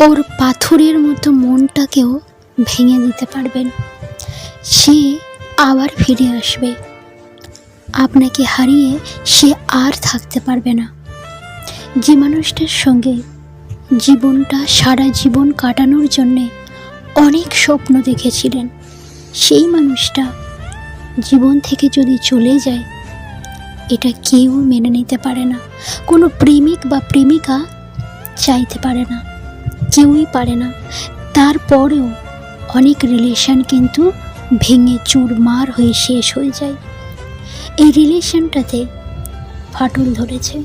ওর পাথরের মতো মনটাকেও ভেঙে দিতে পারবেন। সে আবার ফিরে আসবে। আপনাকে হারিয়ে সে আর থাকতে পারবে না। যে মানুষটার সঙ্গে জীবনটা, সারা জীবন কাটানোর জন্যে অনেক স্বপ্ন দেখেছিলেন, সেই মানুষটা জীবন থেকে যদি চলে যায়, এটা কেউ মেনে নিতে পারে না। কোনো প্রেমিক বা প্রেমিকা চাইতে পারে না। কেউই পারে না। তারপরেও অনেক রিলেশন কিন্তু ভেঙে চুরমার হয়ে শেষ হয়ে যায়। এই রিলেশনটাতে ফাটল ধরেছে।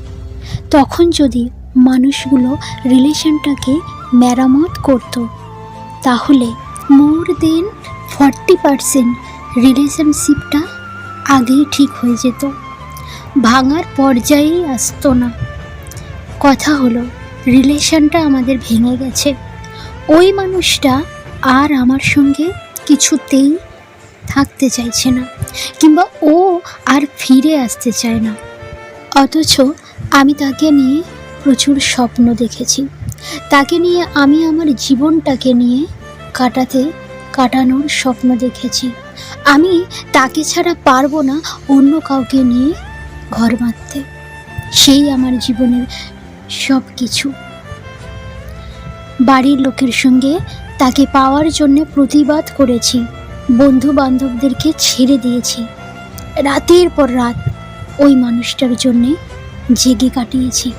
তখন যদি মানুষগুলো রিলেশনটাকে মেরামত করতো, তাহলে মোর দেন ফর্টি পারসেন্ট রিলেশনশিপটা আগেই ঠিক হয়ে যেত। ভাঙার পর্যায়েই আসতো না। কথা হলো রিলেশনটা আমাদের ভেঙে গেছে। ওই মানুষটা আর আমার সঙ্গে কিছুতেই থাকতে চাইছে না, কিংবা ও আর ফিরে আসতে চায় না। অথচ আমি তাকে নিয়ে প্রচুর স্বপ্ন দেখেছি। তাকে নিয়ে আমি আমার জীবনটাকে নিয়ে কাটাতে, কাটানোর স্বপ্ন দেখেছি। আমি তাকে ছাড়া পারব না অন্য কাউকে নিয়ে ঘর বাঁধতে। সেই আমার জীবনের সব কিছু বাড়ির লোকের সঙ্গে তাকে পাওয়ার জন্য প্রতিবাদ করেছি। বন্ধু বান্ধবদেরকে ছেড়ে দিয়েছি। রাতের পর রাত ওই মানুষটার জন্যে জেগে কাটিয়েছি।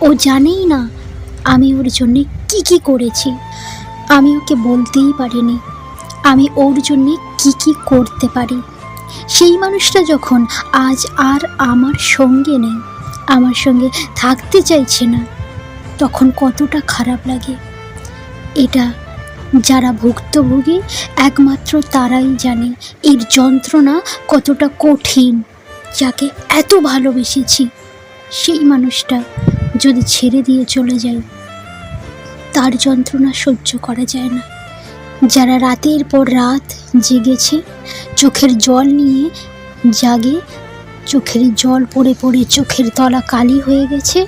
ও জানেই না আমি ওর জন্যে কি কি করেছি। আমি ওকে বলতেই পারিনি। আমি ওর জন্যে কি কি করতে পারি। সেই মানুষটা যখন আজ আর আমার সঙ্গে নেই। আমার সঙ্গে থাকতে চাইছে না। তখন কতটা খারাপ লাগে। এটা যারা ভুক্তভোগী, একমাত্র তারাই জানে এর যন্ত্রণা কতটা কঠিন, যাকে এত ভালোবেসেছি। সেই মানুষটা যদি ছেড়ে দিয়ে চলে যায়, তার যন্ত্রণা সহ্য করা যায় না। যারা রাতের পর রাত জেগেছে, চোখের জল নিয়ে জাগে চোখের জল পড়ে পড়ে চোখের তলা কালি হয়ে গেছে।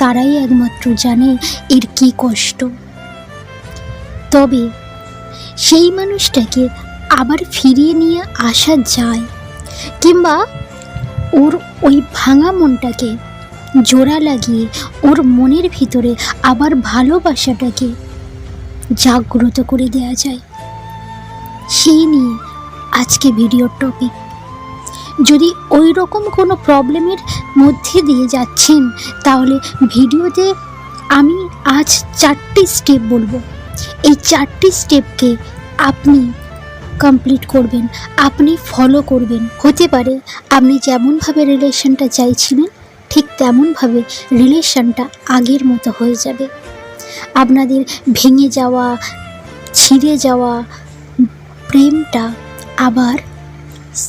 তারাই একমাত্র জানে এর কি কষ্ট। তবে সেই মানুষটাকে আবার ফিরিয়ে নিয়ে আসা যায়, কিংবা ওর ওই ভাঙা মনটাকে জোড়া লাগিয়ে ওর মনের ভিতরে আবার ভালোবাসাটাকে জাগ্রত করে দেয়া যায়। সেই নিয়ে আজকে ভিডিওর টপিক যদি ওই রকম কোনো প্রবলেমের মধ্যে দিয়ে যাচ্ছেন, তাহলে ভিডিওতে আমি আজ চারটি স্টেপ বলব। এই চারটি স্টেপকে আপনি কমপ্লিট করবেন, আপনি ফলো করবেন। হতে পারে আপনি যেমনভাবে রিলেশনটা চাইছিলেন, ঠিক তেমনভাবে রিলেশনটা আগের মতো হয়ে যাবে। আপনাদের ভেঙে যাওয়া, ছিঁড়ে যাওয়া প্রেমটা আবার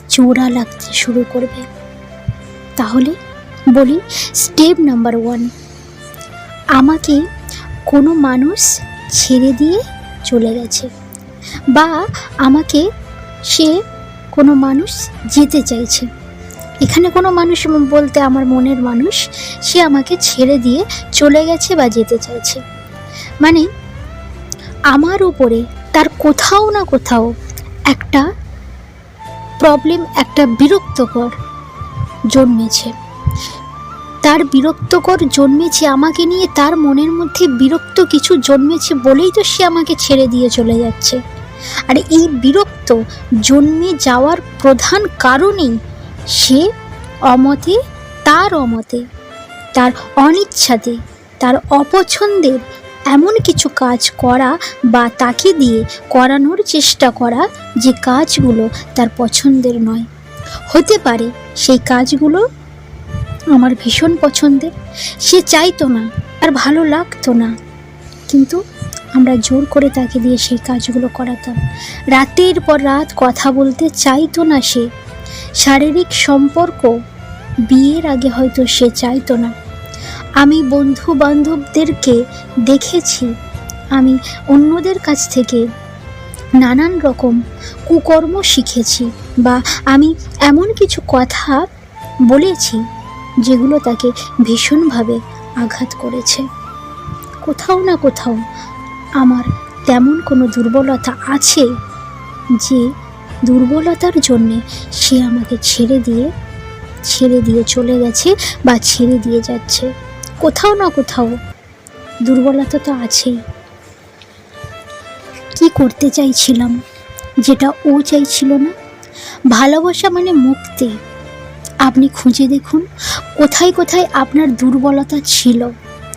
চোরা লাগতে শুরু করবে। তাহলে বলি স্টেপ নাম্বার ওয়ান আমাকে কোনো মানুষ ছেড়ে দিয়ে চলে গেছে বা আমাকে সে কোনো মানুষ যেতে চাইছে। এখানে কোনো মানুষ বলতে আমার মনের মানুষ, সে আমাকে ছেড়ে দিয়ে চলে গেছে বা যেতে চাইছে। মানে আমার উপরে তার কোথাও না কোথাও একটা প্রবলেম একটা বিরক্তকর জন্মেছে। তার বিরক্তকর জন্মেছে আমাকে নিয়ে, তার মনের মধ্যে বিরক্ত কিছু জন্মেছে বলেই তো সে আমাকে ছেড়ে দিয়ে চলে যাচ্ছে। আর এই বিরক্ত জন্মে যাওয়ার প্রধান কারণেই সে অমতে, তার অমতে, তার অনিচ্ছাতে, তার অপছন্দের এমন কিছু কাজ করা বা তাকে দিয়ে করানোর চেষ্টা করা যে কাজগুলো তার পছন্দের নয়। হতে পারে সেই কাজগুলো আমার ভীষণ পছন্দের। সে চাইতো না, আর ভালো লাগতো না। কিন্তু আমরা জোর করে তাকে দিয়ে সেই কাজগুলো করাতাম। রাতের পর রাত কথা বলতে চাইতো না সে। শারীরিক সম্পর্ক বিয়ের আগে হয়তো সে চাইতো না। আমি বন্ধু বান্ধবদেরকে দেখেছি। আমি অন্যদের কাছ থেকে নানান রকম কুকর্ম শিখেছি বা আমি এমন কিছু কথা বলেছি যেগুলো তাকে ভীষণভাবে আঘাত করেছে। কোথাও না কোথাও আমার তেমন কোনো দুর্বলতা আছে যে দুর্বলতার জন্যে সে আমাকে ছেড়ে দিয়ে ছেড়ে দিয়ে চলে গেছে বা ছেড়ে দিয়ে যাচ্ছে। কোথাও না কোথাও দুর্বলতা তো আছেই। কি করতে চাইছিলাম যেটা ও চাইছিল না? ভালোবাসা মানে মুক্তি। আপনি খুঁজে দেখুন কোথায় কোথায় আপনার দুর্বলতা ছিল,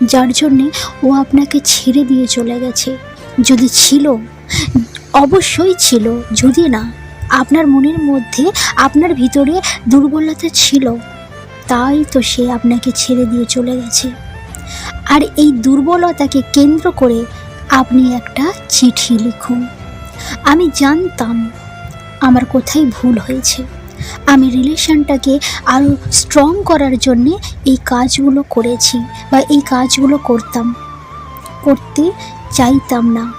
যার জন্যে ও আপনাকে ছেড়ে দিয়ে চলে গেছে। যদি ছিল, অবশ্যই ছিল, যদি না, আপনার মনের মধ্যে আপনার ভিতরে দুর্বলতা ছিল। তাই তো সে আপনাকে ছেড়ে দিয়ে চলে গেছে। আর এই দুর্বলতাকে কেন্দ্র করে আপনি একটা চিঠি লিখুন। আমি জানতাম আমার কোথায় ভুল হয়েছে। আমি রিলেশনটাকে আরও স্ট্রং করার জন্যে এই কাজগুলো করেছি বা এই কাজগুলো করতাম। করতে চাইতাম না।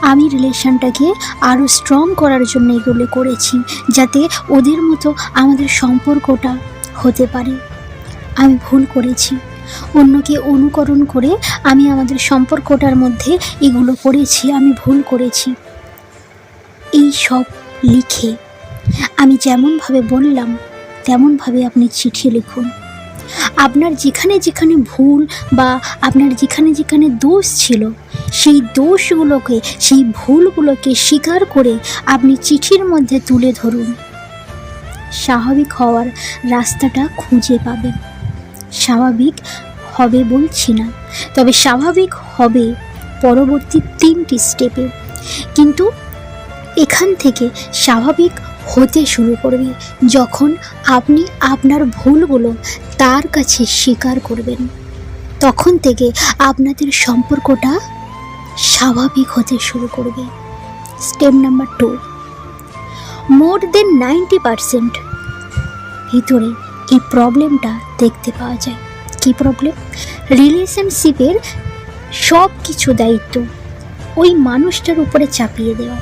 আমি রিলেশনটাকে আরও স্ট্রং করার জন্য এগুলো করেছি যাতে ওদের মতো আমাদের সম্পর্কটা হতে পারে। আমি ভুল করেছি। অন্যকে অনুকরণ করে আমি আমাদের সম্পর্কটার মধ্যে এগুলো করেছি, আমি ভুল করেছি। এই সব লিখে আমি যেমনভাবে বললাম, তেমনভাবে আপনি চিঠি লিখুন। আপনার যেখানে যেখানে ভুল বা আপনার যেখানে যেখানে দোষ ছিল, সেই দোষগুলোকে, সেই ভুলগুলোকে স্বীকার করে আপনি চিঠির মধ্যে তুলে ধরুন। স্বাভাবিক হওয়ার রাস্তাটা খুঁজে পাবেন স্বাভাবিক হবে বলছি না, তবে স্বাভাবিক হবে পরবর্তী তিনটি স্টেপে কিন্তু এখান থেকে স্বাভাবিক হতে শুরু করবে যখন আপনি আপনার ভুলগুলো তার কাছে স্বীকার করবেন। তখন থেকে আপনাদের সম্পর্কটা স্বাভাবিক হতে শুরু করবে। Step number two more than ninety percent. ভিতরে এই প্রবলেমটা দেখতে পাওয়া যায়। কী প্রবলেম? রিলেশনশিপের সব কিছু দায়িত্ব ওই মানুষটার উপরে চাপিয়ে দেওয়া।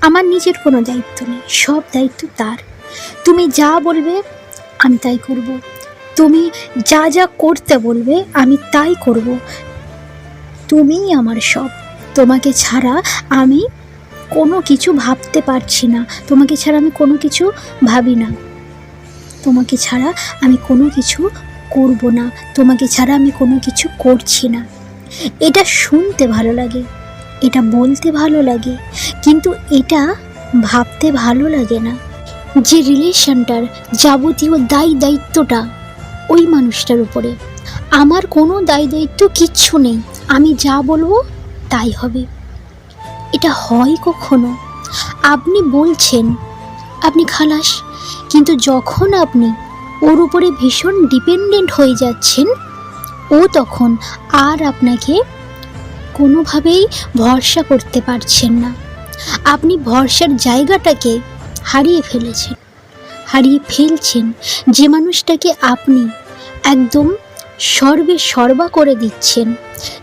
আমার নিজের কোনো দায়িত্ব নেই, সব দায়িত্ব তার। তুমি যা বলবে আমি তাই করব। তুমি যা যা করতে বলবে আমি তাই করব। তুমিই আমার সব। তোমাকে ছাড়া আমি কোনো কিছু ভাবতে পারছি না। তোমাকে ছাড়া আমি কোনো কিছু ভাবি না। তোমাকে ছাড়া আমি কোনো কিছু করব না। তোমাকে ছাড়া আমি কোনো কিছু করছি না। এটা শুনতে ভালো লাগে, এটা বলতে ভালো লাগে, কিন্তু এটা ভাবতে ভালো লাগে না। যে রিলেশনটার যাবতীয় দায়ী দায়িত্বটা ওই মানুষটার উপরে। আমার কোনো দায়ী দায়িত্ব কিচ্ছু নেই। আমি যা বলব তাই হবে। এটা হয় কখনো? আপনি বলছেন, আপনি খালাস, কিন্তু যখন আপনি ওর উপরে ভীষণ ডিপেন্ডেন্ট হয়ে যাচ্ছেন, ও তখন আর আপনাকে কোনোভাবেই ভরসা করতে পারছেন না। আপনি ভরসার জায়গাটাকে হারিয়ে ফেলেছেন, হারিয়ে ফেলছেন। যে মানুষটাকে আপনি একদম সর্বে সর্বা করে দিচ্ছেন।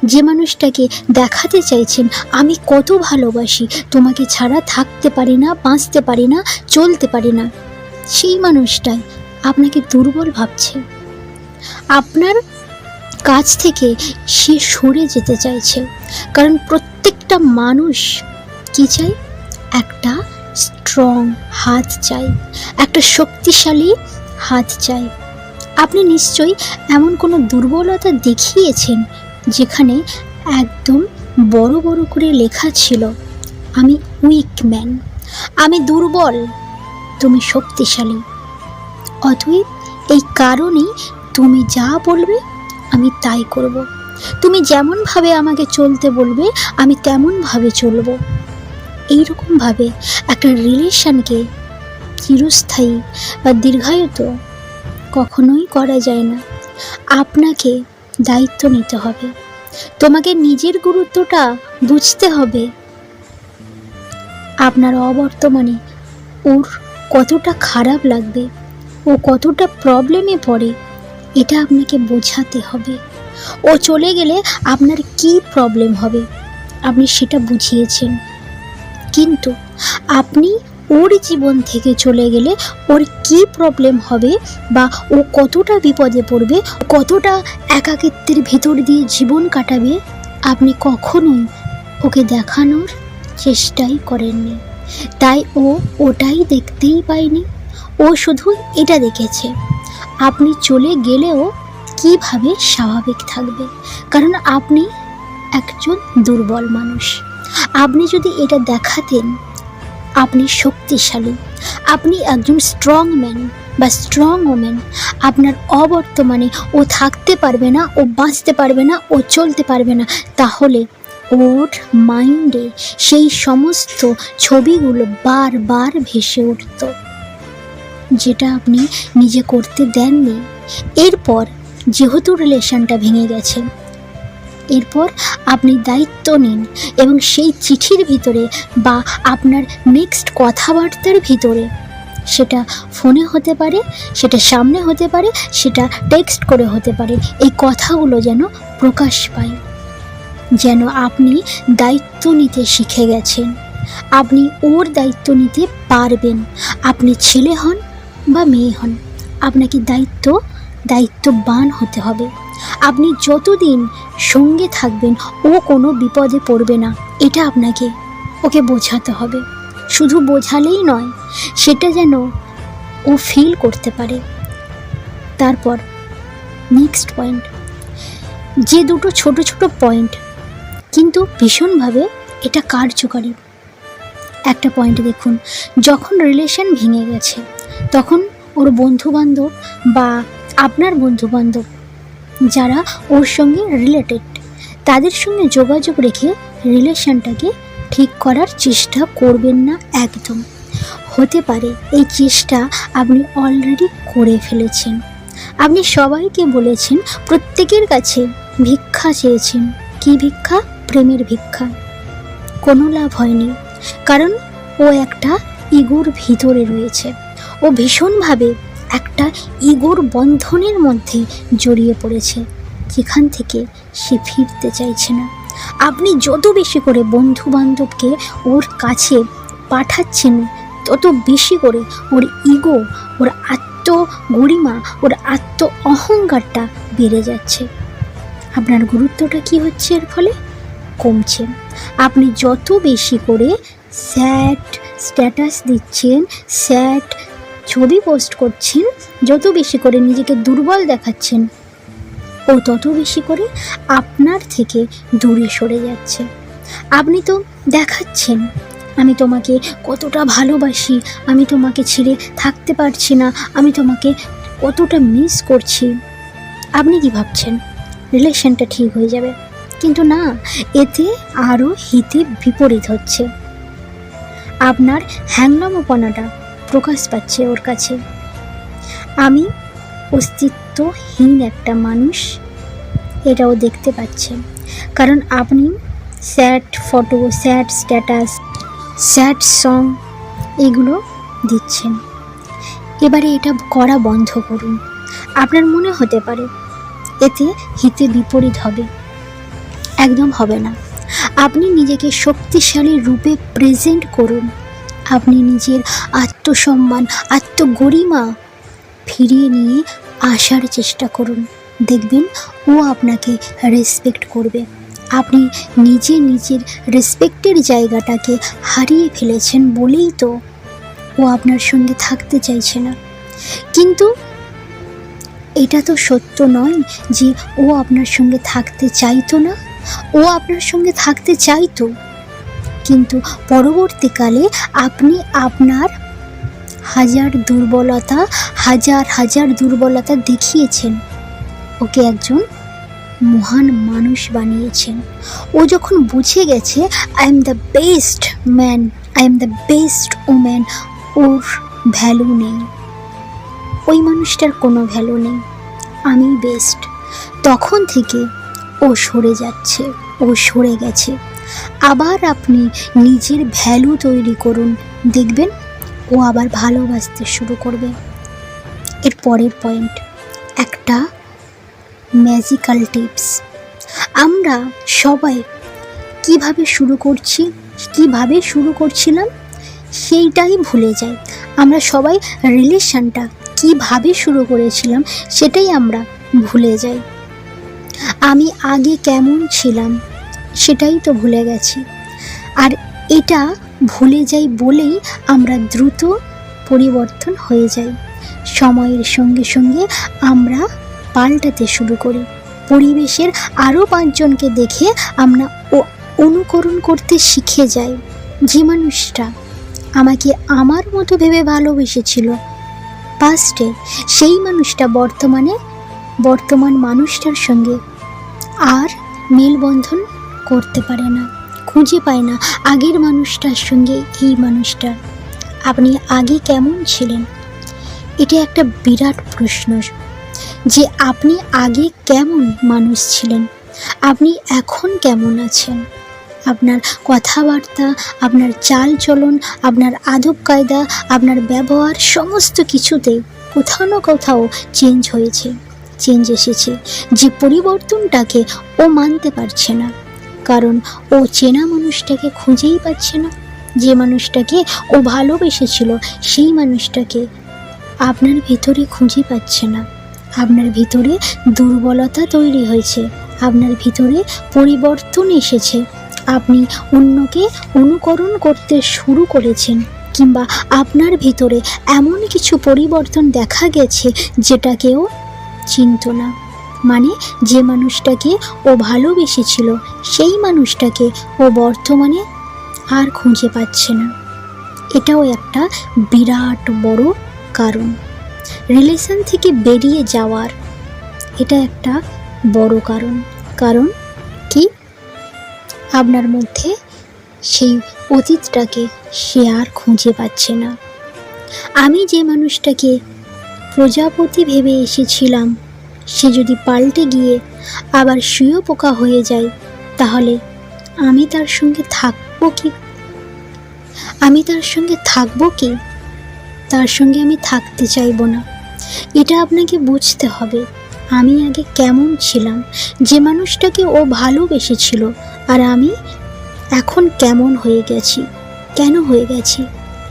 যে মানুষটাকে দেখাতে চাইছেন, আমি কত ভালোবাসি, তোমাকে ছাড়া থাকতে পারি না, বাঁচতে পারি না, চলতে পারি না। সেই মানুষটাই আপনাকে দুর্বল ভাবছে। আপনার কাছ থেকে সে সরে যেতে চাইছে। কারণ প্রত্যেকটা মানুষ কি চাই একটা স্ট্রং হাত চাই একটা শক্তিশালী হাত চাই আপনি নিশ্চয়ই এমন কোনো দুর্বলতা দেখিয়েছেন যেখানে একদম বড় বড় করে লেখা ছিল, আমি উইক ম্যান আমি দুর্বল, তুমি শক্তিশালী। অতএব এই কারণেই তুমি যা বলবে, আমি তাই করব। তুমি যেমনভাবে আমাকে চলতে বলবে, আমি তেমনভাবে চলবো। এইরকমভাবে একটা রিলেশনকে চিরস্থায়ী বা দীর্ঘায়িত কখনোই করা যায় না। আপনাকে দায়িত্ব নিতে হবে। তোমাকে নিজের গুরুত্বটা বুঝতে হবে। আপনার অবর্তমানে ওর কতটা খারাপ লাগবে, ও কতটা প্রবলেমে পড়ে, এটা আপনাকে বোঝাতে হবে। ও চলে গেলে আপনার কি প্রবলেম হবে, আপনি সেটা বুঝিয়েছেন। কিন্তু আপনি ওর জীবন থেকে চলে গেলে ওর কি প্রবলেম হবে বা ও কতটা বিপদে পড়বে, কতটা একাকিত্বের ভেতর দিয়ে জীবন কাটাবে, আপনি কখনোই ওকে দেখানোর চেষ্টাই করেননি। তাই ও ওটাই দেখতেই পায়নি। ও শুধু এটা দেখেছে। আপনি চলে গেলেও কীভাবে স্বাভাবিক থাকবে? কারণ আপনি একজন দুর্বল মানুষ। আপনি যদি এটা দেখাতেন আপনি শক্তিশালী। আপনি একজন স্ট্রং ম্যান বা স্ট্রং ওম্যান আপনার অবর্তমানে ও থাকতে পারবে না, ও বাঁচতে পারবে না, ও চলতে পারবে না। তাহলে ওর মাইন্ডে সেই সমস্ত ছবিগুলো বারবার ভেসে উঠত, যেটা আপনি নিজে করতে দেননি। এরপর যেহেতু রিলেশনটা ভেঙে গেছে এরপর আপনি দায়িত্ব নিন এবং সেই চিঠির ভিতরে বা আপনার নেক্সট কথাবার্তার ভিতরে, সেটা ফোনে হতে পারে, সেটা সামনে হতে পারে, সেটা টেক্সট করে হতে পারে, এই কথাগুলো যেন প্রকাশ পায়। যেন আপনি দায়িত্ব নিতে শিখে গেছেন। আপনি ওর দায়িত্ব নিতে পারবেন। আপনি ছেলে হন বা মেয়ে হন, আপনাকে দায়িত্ব, দায়িত্ববান হতে হবে। আপনি যতদিন সঙ্গে থাকবেন, ও কোনো বিপদে পড়বে না। এটা আপনাকে, ওকে বোঝাতে হবে। শুধু বোঝালেই নয়, সেটা যেন ও ফিল করতে পারে। তারপর নেক্সট পয়েন্ট যে দুটো ছোট ছোট পয়েন্ট কিন্তু ভীষণভাবে এটা কার্যকারী। একটা পয়েন্ট দেখুন, যখন রিলেশন ভেঙে গেছে, তখন ওর বন্ধুবান্ধব বা আপনার বন্ধুবান্ধব যারা ওর সঙ্গে রিলেটেড তাদের সঙ্গে যোগাযোগ রেখে রিলেশনটাকে ঠিক করার চেষ্টা করবেন না একদম। হতে পারে এই চেষ্টা আপনি অলরেডি করে ফেলেছেন। আপনি সবাইকে বলেছেন, প্রত্যেকের কাছে ভিক্ষা চেয়েছেন। কি ভিক্ষা? প্রেমের ভিক্ষা। কোনো লাভ হয়নি। কারণ ও একটা ইগোর ভিতরে রয়েছে। ও ভীষণভাবে একটা ইগোর বন্ধনের মধ্যে জড়িয়ে পড়েছে। যেখান থেকে সে ফিরতে চাইছে না। আপনি যত বেশি করে বন্ধু বান্ধবকে ওর কাছে পাঠাচ্ছেন, তত বেশি করে ওর ইগো, ওর আত্ম গরিমা ওর আত্ম অহংকারটা বেড়ে যাচ্ছে। আপনার গুরুত্বটা কি হচ্ছে? এর ফলে কমছে। আপনি যত বেশি করে স্যাট স্ট্যাটাস দিচ্ছেন স্যাড ছবি পোস্ট করছেন, যত বেশি করে নিজেকে দুর্বল দেখাচ্ছেন, ও তত বেশি করে আপনার থেকে দূরে সরে যাচ্ছে। আপনি তো দেখাচ্ছেন, আমি তোমাকে কতটা ভালোবাসি, আমি তোমাকে ছেড়ে থাকতে পারছি না, আমি তোমাকে কতটা মিস করছি। আপনি কি ভাবছেন? রিলেশনটা ঠিক হয়ে যাবে। কিন্তু না, এতে আরও হিতে বিপরীত হচ্ছে। আপনার হ্যাংলামোপনাটা প্রকাশ পাচ্ছে ওর কাছে। আমি অস্তিত্বহীন একটা মানুষ, এটাও দেখতে পাচ্ছে। কারণ আপনি sad photo, sad status, sad song এগুলো দিচ্ছেন। এবারে এটা করা বন্ধ করুন। আপনার মনে হতে পারে, এতে হিতে বিপরীত হবে। একদম হবে না। আপনি নিজেকে শক্তিশালী রূপে প্রেজেন্ট করুন। আপনি নিজের আত্মসম্মান, আত্মগরিমা ফিরিয়ে নিয়ে আসার চেষ্টা করুন। দেখবেন ও আপনাকে রেসপেক্ট করবে। আপনি নিজে নিজের রেসপেক্টের জায়গাটাকে হারিয়ে ফেলেছেন বলেই তো ও আপনার সঙ্গে থাকতে চাইছে না। কিন্তু এটা তো সত্য নয় যে ও আপনার সঙ্গে থাকতে চাইতো না। ও আপনার সঙ্গে থাকতে চাইতো। কিন্তু পরবর্তীকালে আপনি আপনার হাজার দুর্বলতা, হাজার হাজার দুর্বলতা দেখিয়েছেন। ওকে একজন মহান মানুষ বানিয়েছেন। ও যখন বুঝে গেছে I am the best man I am the best woman or value নেই। ওই মানুষটার কোনো ভ্যালু নেই। আমি বেস্ট তখন থেকে ও সরে যাচ্ছে, ও সরে গেছে। আবার আপনি নিজের ভ্যালু তৈরি করুন। দেখবেন ও আবার ভালোবাসতে শুরু করবে। এর পরের পয়েন্ট একটা ম্যাজিক্যাল টিপস আমরা সবাই কীভাবে শুরু করছি, কীভাবে শুরু করছিলাম, সেইটাই ভুলে যাই। আমরা সবাই রিলেশনটা কীভাবে শুরু করেছিলাম, সেটাই আমরা ভুলে যাই। আমি আগে কেমন ছিলাম? সেটাই তো ভুলে গেছি। আর এটা ভুলে যাই বলেই আমরা দ্রুত পরিবর্তন হয়ে যাই। সময়ের সঙ্গে সঙ্গে আমরা পাল্টাতে শুরু করি। পরিবেশের আরও পাঁচজনকে দেখে আমরা অনুকরণ করতে শিখে যাই। যে মানুষটা আমাকে আমার মতো ভেবে ভালোবেসেছিল, পাস্টে সেই মানুষটা বর্তমানে বর্তমান মানুষটার সঙ্গে আর মেলবন্ধন করতে পারে না, খুঁজে পায় না আগের মানুষটার সঙ্গে এই মানুষটা। আপনি আগে কেমন ছিলেন? এটা একটা বিরাট প্রশ্ন যে আপনি আগে কেমন মানুষ ছিলেন? আপনি এখন কেমন আছেন? আপনার কথাবার্তা, আপনার চাল চলন আপনার আদব কায়দা, আপনার ব্যবহার সমস্ত কিছুতে কোথাও না কোথাও চেঞ্জ হয়েছে চেঞ্জ এসেছে। যে পরিবর্তনটাকে ও মানতে পারছে না। কারণ ও চেনা মানুষটাকে খুঁজেই পাচ্ছে না। যে মানুষটাকে ও ভালোবেসেছিল, সেই মানুষটাকে আপনার ভিতরে খুঁজে পাচ্ছে না। আপনার ভিতরে দুর্বলতা তৈরি হয়েছে। আপনার ভিতরে পরিবর্তন এসেছে। আপনি অন্যকে অনুকরণ করতে শুরু করেছেন, কিংবা আপনার ভিতরে এমন কিছু পরিবর্তন দেখা গেছে, যেটাকেও চিনত না। মানে যে মানুষটাকে ও ভালোবেসেছিল, সেই মানুষটাকে ও বর্তমানে আর খুঁজে পাচ্ছে না। এটাও একটা বিরাট বড় কারণ। রিলেশন থেকে বেরিয়ে যাওয়ার এটা একটা বড় কারণ। কারণ কি? আপনার মধ্যে সেই অতীতটাকে সে আর খুঁজে পাচ্ছে না। আমি যে মানুষটাকে প্রজাপতি ভেবে এসেছিলাম সে যদি পাল্টে গিয়ে আবার শুয়ে পোকা হয়ে যায়, তাহলে আমি তার সঙ্গে থাকব কি? আমি তার সঙ্গে থাকব কি? তার সঙ্গে আমি থাকতে চাইব না। এটা আপনাকে বুঝতে হবে। আমি আগে কেমন ছিলাম, যে মানুষটাকে ও ভালোবেসেছিল, আর আমি এখন কেমন হয়ে গেছি, কেন হয়ে গেছি,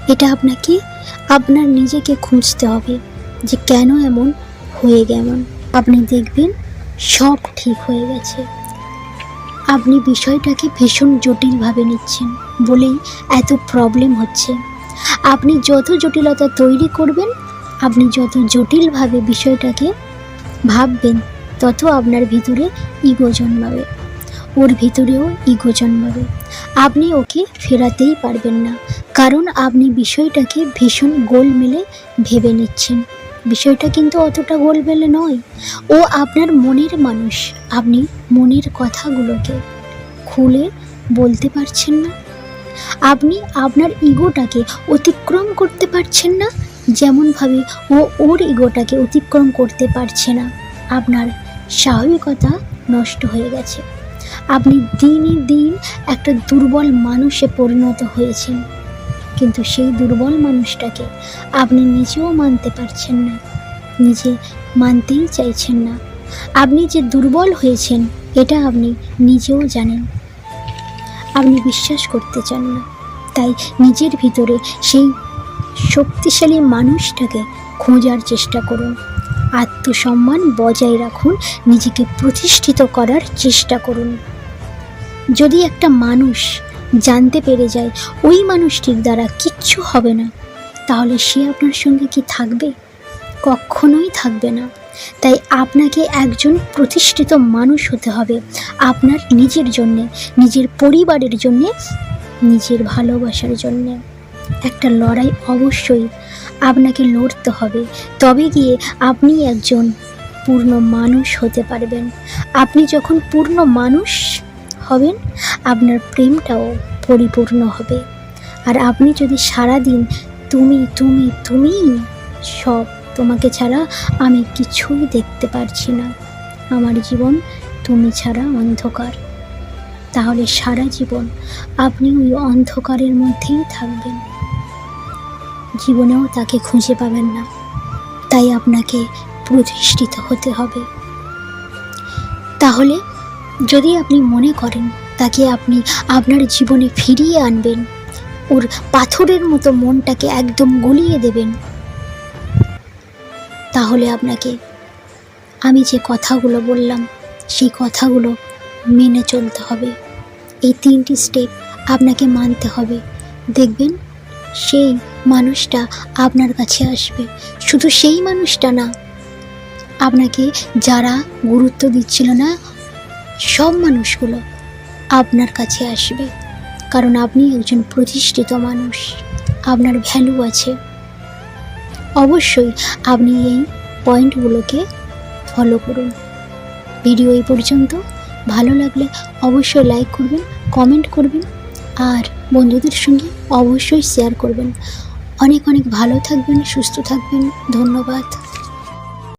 এটা আপনাকে, আপনার নিজেকে খুঁজতে হবে যে কেন এমন হয়ে গেমন আপনি দেখবেন সব ঠিক হয়ে গেছে। আপনি বিষয়টাকে ভীষণ জটিলভাবে নিচ্ছেন বলেই এত প্রবলেম হচ্ছে। আপনি যত জটিলতা তৈরি করবেন, আপনি যত জটিলভাবে বিষয়টাকে ভাববেন, তত আপনার ভিতরে ইগো জন্মাবে। ওর ভিতরেও ইগো জন্মাবে। আপনি ওকে ফেরাতেই পারবেন না। কারণ আপনি বিষয়টাকে ভীষণ গোলমেলে ভেবে নিচ্ছেন। বিষয়টা কিন্তু অতটা গোলমেলে নয়। ও আপনার মনের মানুষ। আপনি মনের কথাগুলোকে খুলে বলতে পারছেন না। আপনি আপনার ইগোটাকে অতিক্রম করতে পারছেন না, যেমনভাবে ও ওর ইগোটাকে অতিক্রম করতে পারছে না। আপনার স্বাভাবিকতা নষ্ট হয়ে গেছে। আপনি দিনই দিন একটা দুর্বল মানুষে পরিণত হয়েছেন। কিন্তু সেই দুর্বল মানুষটাকে আপনি নিজেও মানতে পারছেন না। নিজে মানতেই চাইছেন না। আপনি যে দুর্বল হয়েছেন, এটা আপনি নিজেও জানেন। আপনি বিশ্বাস করতে চান না। তাই নিজের ভিতরে সেই শক্তিশালী মানুষটাকে খোঁজার চেষ্টা করুন। আত্মসম্মান বজায় রাখুন, নিজেকে প্রতিষ্ঠিত করার চেষ্টা করুন। যদি একটা মানুষ জানতে পেরে যায়, ওই মানুষটির দ্বারা কিচ্ছু হবে না। তাহলে সে আপনার সঙ্গে কি থাকবে? কখনোই থাকবে না। তাই আপনাকে একজন প্রতিষ্ঠিত মানুষ হতে হবে আপনার নিজের জন্যে, নিজের পরিবারের জন্যে, নিজের ভালোবাসার জন্যে। একটা লড়াই অবশ্যই আপনাকে লড়তে হবে। তবে গিয়ে আপনি একজন পূর্ণ মানুষ হতে পারবেন। আপনি যখন পূর্ণ মানুষ হবেন, আপনার প্রেমটাও পরিপূর্ণ হবে। আর আপনি যদি সারাদিন তুমি তুমি তুমি সব তোমাকে ছাড়া আমি কিছুই দেখতে পারছি না, আমার জীবন তুমি ছাড়া অন্ধকার। তাহলে সারা জীবন আপনি ওই অন্ধকারের মধ্যেই থাকবেন। জীবনেও তাকে খুঁজে পাবেন না, তাই আপনাকে প্রতিষ্ঠিত হতে হবে। তাহলে যদি আপনি মনে করেন তাকে আপনি আপনার জীবনে ফিরিয়ে আনবেন, ওর পাথরের মতো মনটাকে একদম গলিয়ে দেবেন, তাহলে আপনাকে আমি যে কথাগুলো বললাম, সেই কথাগুলো মেনে চলতে হবে। এই তিনটি স্টেপ আপনাকে মানতে হবে। দেখবেন সেই মানুষটা আপনার কাছে আসবে। শুধু সেই মানুষটা না, আপনাকে যারা গুরুত্ব দিচ্ছিল না সব মানুষগুলো আপনার কাছে আসবে। কারণ আপনি একজন প্রতিষ্ঠিত মানুষ। আপনার ভ্যালু আছে। অবশ্যই আপনি এই পয়েন্টগুলোকে ফলো করুন। ভিডিও এই পর্যন্ত। ভালো লাগলে অবশ্যই লাইক করবেন কমেন্ট করবেন, আর বন্ধুদের সঙ্গে অবশ্যই শেয়ার করবেন। অনেক অনেক ভালো থাকবেন, সুস্থ থাকবেন। ধন্যবাদ।